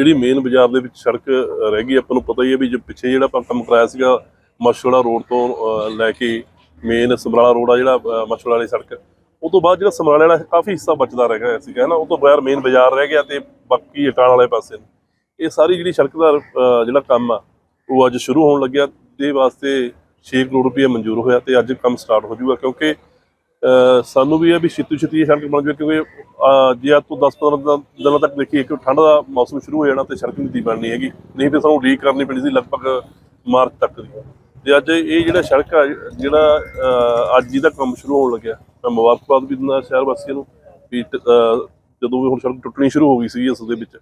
ਜਿਹੜੀ ਮੇਨ ਬਾਜ਼ਾਰ ਦੇ ਵਿੱਚ ਸੜਕ ਰਹਿ ਗਈ ਆਪਾਂ ਨੂੰ ਪਤਾ ਹੀ ਹੈ ਵੀ ਜੇ ਪਿੱਛੇ ਜਿਹੜਾ ਆਪਾਂ ਕੰਮ ਕਰਾਇਆ ਸੀਗਾ ਮਸ਼ਵਾੜਾ ਰੋਡ ਤੋਂ ਲੈ ਕੇ ਮੇਨ ਸਮਰਾਲਾ ਰੋਡ ਆ ਜਿਹੜਾ ਅ, ਵਾਲੀ ਸੜਕ ਉਹ ਤੋਂ ਬਾਅਦ ਜਿਹੜਾ ਸਮਰਾਲੇ ਵਾਲਾ ਕਾਫੀ ਹਿੱਸਾ ਬਚਦਾ ਰਹਿ ਗਿਆ ਸੀਗਾ ਨਾ? ਉਹ ਤੋਂ ਬਗੈਰ ਮੇਨ ਬਾਜ਼ਾਰ ਰਹਿ ਗਿਆ ਤੇ ਬਾਕੀ ਅਟਾਲ ਵਾਲੇ ਪਾਸੇ ਇਹ ਸਾਰੀ ਜਿਹੜੀ ਸੜਕ ਦਾ ਜਿਹੜਾ ਕੰਮ ਆ ਉਹ ਅੱਜ ਸ਼ੁਰੂ ਹੋਣ ਲੱਗਿਆ ਦੇ ਵਾਸਤੇ 6 ਕਰੋੜ ਰੁਪਏ ਮਨਜ਼ੂਰ ਹੋਇਆ ਤੇ ਅੱਜ ਕੰਮ ਸਟਾਰਟ ਹੋ ਜਾਊਗਾ ਕਿਉਂਕਿ ਸਾਨੂੰ ਵੀ ਇਹ ਵੀ ਛੇਤੀ ਛੇਤੀ ਇਹ ਸੜਕ ਬਣ ਜਾਵੇ ਕਿਉਂਕਿ ਜੇ ਅੱਜ ਤੋਂ 10-15 ਦਿਨਾਂ ਤੱਕ ਦੇਖੀਏ ਕਿ ਠੰਡ ਦਾ ਮੌਸਮ ਸ਼ੁਰੂ ਹੋ ਜਾਣਾ ਤੇ ਸੜਕ ਨਹੀਂ ਦੀ ਬਣਨੀ ਹੈਗੀ। ਨਹੀਂ ਤੇ ਸਾਨੂੰ ਰੀਕ ਕਰਨੀ ਪੈਣੀ ਸੀ ਲਗਭਗ ਮਾਰਚ ਤੱਕ ਦੀ। ਤੇ ਅੱਜ ਇਹ ਜਿਹੜਾ ਸੜਕ ਆ, ਜਿਹੜਾ ਅੱਜ ਹੀ ਦਾ ਕੰਮ ਸ਼ੁਰੂ ਹੋਣ ਲੱਗਿਆ, ਮੈਂ ਮੁਬਾਰਕਬਾਦ ਵੀ ਦਿੰਦਾ ਸ਼ਹਿਰ ਵਾਸੀਆਂ ਨੂੰ ਵੀ ਟ- ਜਦੋਂ ਵੀ ਹੁਣ ਸੜਕ ਟੁੱਟਣੀ ਸ਼ੁਰੂ ਹੋ ਗਈ ਸੀ ਇਸ ਦੇ ਵਿੱਚ,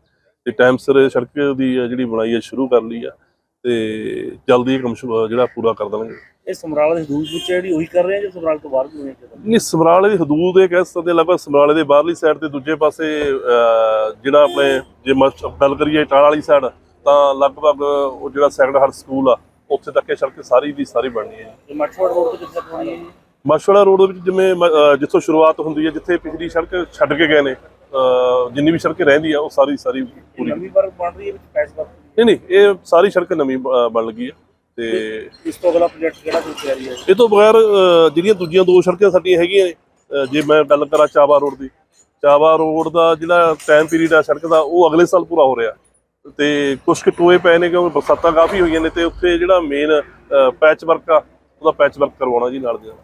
ਤੇ ਟਾਈਮ ਸਿਰ ਸੜਕ ਦੀ ਆ ਜਿਹੜੀ ਬਣਾਈ ਹੈ ਸ਼ੁਰੂ ਕਰ ਲਈ ਆ। ਤੇ ਜਲਦੀ ਇਹ ਕੰਮ ਜਿਹੜਾ ਪੂਰਾ ਕਰ ਦੇਣਗੇ। ਇਹ ਸਮਰਾਲਾ ਦੀ ਹਦੂਦ ਵਿੱਚ ਜਿਹੜੀ ਉਹੀ ਕਰ ਰਹੇ ਆ ਜੋ ਸਮਰਾਲਾ ਤੋਂ ਬਾਹਰ ਵੀ ਹੋਣੇ ਚਾਹੀਦੇ ਨਹੀਂ ਸਮਰਾਲੇ ਦੀ ਹਦੂਦ ਇਹ ਕਹਿ ਸਕਦੇ ਲਗਭਗ ਸਮਰਾਲੇ ਦੇ ਬਾਹਰਲੀ ਸਾਈਡ ਤੇ ਦੂਜੇ ਪਾਸੇ ਅਹ, ਜਿਹੜਾ ਆਪਣੇ ਜੇ ਮਸ- ਗੱਲ ਕਰੀਏ ਟਾਲ ਵਾਲੀ ਸਾਈਡ ਤਾਂ ਲਗਭਗ ਉਹ ਜਿਹੜਾ ਸੈਕੰਡ ਹਾਰਟ ਸਕੂਲ ਆ ਉੱਥੇ ਤੱਕ ਇਹ ਸੜਕ ਸਾਰੀ ਦੀ ਸਾਰੀ ਬਣਨੀ ਹੈ ਇਹ ਮਠਵਾੜ ਰੋਡ ਤੋਂ ਕਿੱਥੇ ਤੱਕ ਹੋਣੀ ਹੈ ਜੀ? ਮਸ਼ਵਾੜਾ ਰੋਡ ਦੇ ਵਿੱਚ ਜਿਵੇਂ ਮ- ਅਹ, ਜਿੱਥੋਂ ਸ਼ੁਰੂਆਤ ਹੁੰਦੀ ਹੈ ਜਿੱਥੇ ਪਿਛਲੀ ਸੜਕ ਛੱਡ ਕੇ ਗਏ ਨੇ ਅਹ, ਜਿੰਨੀ ਵੀ ਸੜਕ ਰਹਿੰਦੀ ਆ ਉਹ ਸਾਰੀ ਸਾਰੀ ਇਹ ਪੂਰੀ ਨਵੀਂ ਵਾਰ ਬਣ ਰਹੀ ਹੈ ਵਿੱਚ ਵਰਕ ਨਹੀਂ ਨਹੀਂ ਇਹ ਸਾਰੀ ਸੜਕ ਨਵੀਂ ਬਣ ਲੱਗੀ ਆ ਤੇ ਇਸ ਤੋਂ ਅਗਲਾ ਪ੍ਰੋਜੈਕਟ ਕਿਹੜਾ ਕੋਈ ਤਿਆਰੀ ਹੈ? ਇਹ ਤੋਂ ਬਗੈਰ ਜਿਹੜੀਆਂ ਦੂਜੀਆਂ ਦੋ ਸੜਕਾਂ ਸਾਡੀਆਂ ਹੈਗੀਆਂ ਨੇ ਜੇ ਮੈਂ ਗੱਲ ਕਰਾਂ ਚਾਵਾ ਰੋਡ ਦੀ ਚਾਵਾ ਰੋਡ ਦਾ ਜਿਹੜਾ ਟਾਈਮ ਪੀਰੀਅਡ ਆ ਸੜਕ ਦਾ ਉਹ ਅਗਲੇ ਸਾਲ ਪੂਰਾ ਹੋ ਰਿਹਾ। ਤੇ ਕੁਝ ਕੁ ਟੋਏ ਪਏ ਨੇ ਕਿਉਂਕਿ ਬਰਸਾਤਾਂ ਕਾਫੀ ਹੋਈਆਂ ਨੇ ਤੇ ਉੱਥੇ ਜਿਹੜਾ ਮੇਨ ਪੈਚ ਵਰਕ ਆ ਉਹਦਾ ਪੈਚ ਵਰਕ ਕਰਵਾਉਣਾ ਜੀ ਨਾਲ ਦੇ ਨਾਲ।